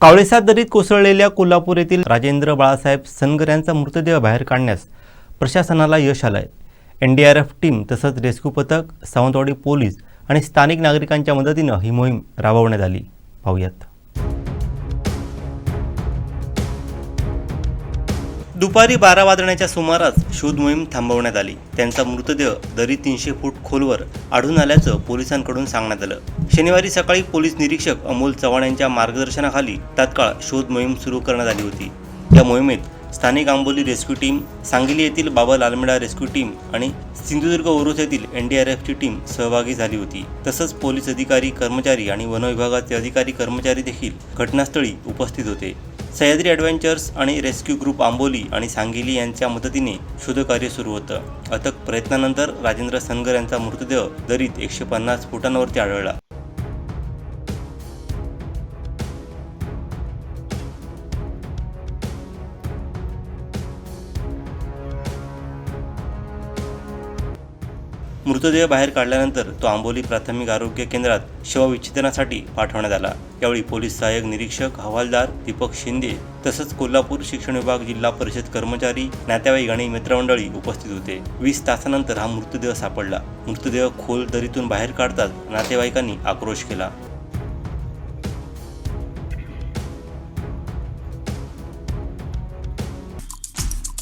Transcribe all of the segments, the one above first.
कावळेसाद दरीत कोसळलेल्या कोल्हापूर येथील राजेंद्र बाळासाहेब सनगर यांचा मृतदेह बाहेर काढण्यास प्रशासनाला यश आलं आहे N D R F team तसंच रेस्क्यू पथक सावंतवाडी पोलीस आणि स्थानिक नागरिकांच्या मदतीनं ही मोहीम राबवण्यात आली. पाहूयात. दुपारी बारा वाजण्याच्या सुमारास शोध मोहीम थांबवण्यात आली. त्यांचा मृतदेह दरी तीनशे फूट खोलवर आढळून आल्याचं पोलिसांकडून सांगण्यात आलं. शनिवारी सकाळी पोलीस निरीक्षक अमोल चव्हाण यांच्या मार्गदर्शनाखाली तात्काळ शोध मोहीम सुरू करण्यात आली होती. या मोहिमेत स्थानिक आंबोली रेस्क्यू टीम सांगली येथील बाबा लालमेडा रेस्क्यू टीम आणि सिंधुदुर्ग ओरोस येथील एन डी आर एफची टीम सहभागी झाली होती. तसंच पोलीस अधिकारी कर्मचारी आणि वनविभागाचे अधिकारी कर्मचारी देखील घटनास्थळी उपस्थित होते. सह्याद्री ॲडव्हेंचर्स आणि रेस्क्यू ग्रुप आंबोली आणि सांगिली यांच्या मदतीने शोधकार्य सुरू होतं. अथक प्रयत्नानंतर राजेंद्र सनगर यांचा मृतदेह दरीत एकशे पन्नास फुटांवरती आढळला. मृतदेह बाहेर काढल्यानंतर तो आंबोली प्राथमिक आरोग्य केंद्रात शवविच्छेदनासाठी पाठवण्यात आला. यावेळी पोलीस सहाय्यक निरीक्षक हवालदार दीपक शिंदे तसंच कोल्हापूर शिक्षण विभाग जिल्हा परिषद कर्मचारी नातेवाईक आणि मित्रमंडळी उपस्थित होते. वीस तासानंतर हा मृतदेह सापडला. मृतदेह खोल दरीतून बाहेर काढताच नातेवाईकांनी आक्रोश केला.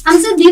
आमचं